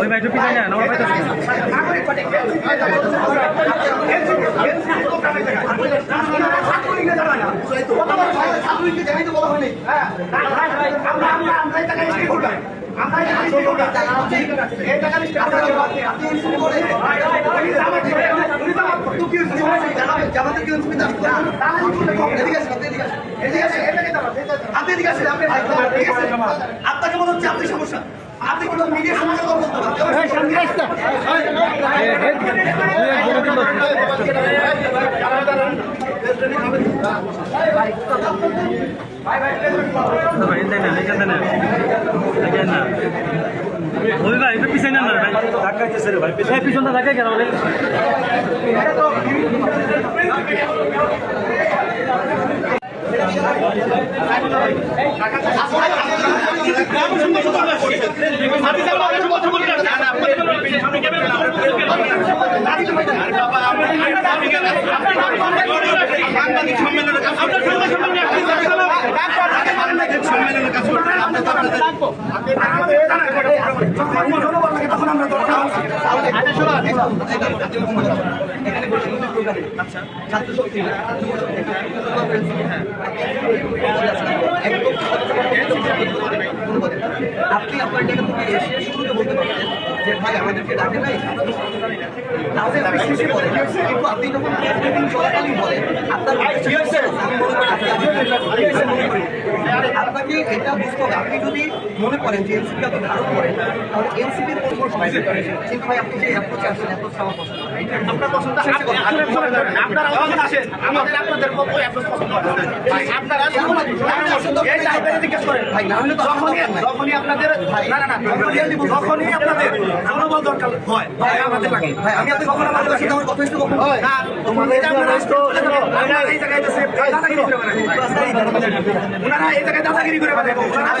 ওই ভাই একটু পিছনে না আমার পাইতেছে না ছাত্রীকে আপনাকে মনে হচ্ছে আপনি সমস্যা আপনি কোনো দেন না ওই ভাই একটু পিছনে না ভাই ধাক্কাইতেছে রে ভাই পিছনে পিছনটা ধাক্কাই কেন বলে আপনি আপনার জায়গা থেকে এসে শুরুতে বলতে পারেন যে, ভাই, আমাদেরকে ডাকে নাই। তাহলে আপনি শেষে বলেন কিন্তু আপনি যখন চলাকালীন বলেন আপনার আমি মনে করি আপনি আমাদের মনে করি। আপনাকে এটা বুঝতে হবে আপনি যদি মনে করেন যে এনসিপি আপনি ধারণ করেন তাহলে এনসিপির কোনো সমস্যা নেই। কিন্তু ভাই আপনি যে অ্যাপ্রোচে আসছেন অ্যাপ্রোচ আমার পছন্দ আপনার পছন্দ আপনারা আসেন। আমাদের আপনাদের অ্যাপ্রোচ পছন্দ হয় আপনারা কেন জিজ্ঞেস করেন। ভাই না হলে তো যখনই আপনাদের না না যখনই আপনাদের জনবল দরকার হয় ভাই আমাদের লাগে। ভাই আমি আপনি কখনো আমাদের সাথে আমার কথা কখন না। তোমাদের এই জায়গায় দাদাগিরি করে বেড়ায়। ওনারা এই জায়গায় দাদাগিরি করে বেড়ায়। ওনারা